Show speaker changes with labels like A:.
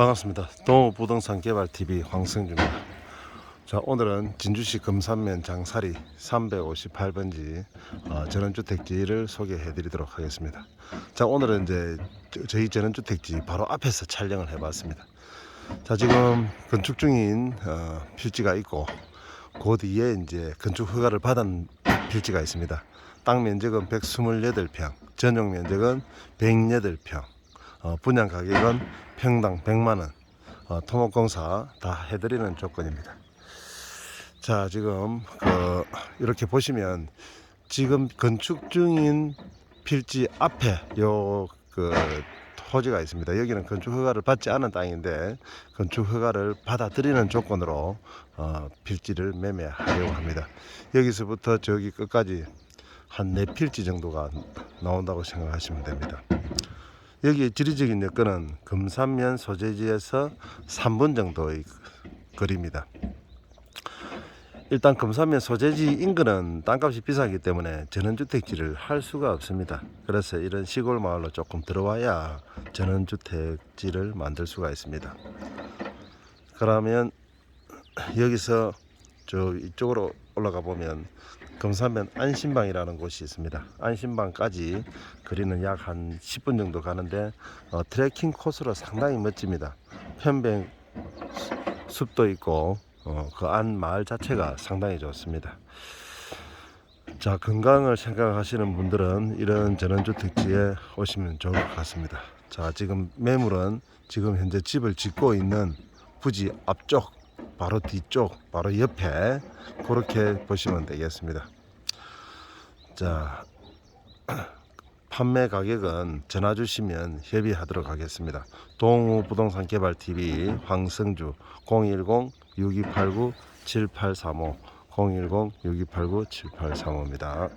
A: 반갑습니다. 동부동산 개발 TV 황승주입니다. 자 오늘은 진주시 금산면 장사리 358번지 어, 전원주택지를 소개해 드리도록 하겠습니다. 자 오늘은 이제 저- 저희 전원주택지 바로 앞에서 촬영을 해 봤습니다. 자 지금 건축 중인 어, 필지가 있고 그 뒤에 이제 건축 허가를 받은 필지가 있습니다. 땅 면적은 128평, 전용 면적은 108평, 어, 분양 가격은 평당 100만 원, 어, 토목공사 다 해드리는 조건입니다. 자 지금 그 이렇게 보시면 지금 건축 중인 필지 앞에 요그 토지가 있습니다. 여기는 건축 허가를 받지 않은 땅인데 건축 허가를 받아들이는 조건으로 어, 필지를 매매하려고 합니다. 여기서부터 저기 끝까지 한 네 필지 정도가 나온다고 생각하시면 됩니다. 여기 지리적인 여건은 금산면 소재지에서 3분 정도의 거리입니다. 일단 금산면 소재지 인근은 땅값이 비싸기 때문에 전원주택지를 할 수가 없습니다. 그래서 이런 시골 마을로 조금 들어와야 전원주택지를 만들 수가 있습니다. 그러면 여기서 저 이쪽으로 올라가 보면 금산면 안심방이라는 곳이 있습니다. 안심방까지 거리는 약 한 10분 정도 가는데 어, 트레킹 코스로 상당히 멋집니다. 편백 숲도 있고 어, 그 안 마을 자체가 상당히 좋습니다. 자 건강을 생각하시는 분들은 이런 전원주 택지에 오시면 좋을 것 같습니다. 자 지금 매물은 지금 현재 집을 짓고 있는 부지 앞쪽 바로 뒤쪽 바로 옆에 그렇게 보시면 되겠습니다. 자 판매 가격은 전화 주시면 협의하도록 하겠습니다. 동우 부동산 개발 TV 황성주 010 6289 7835 010 6289 7835입니다.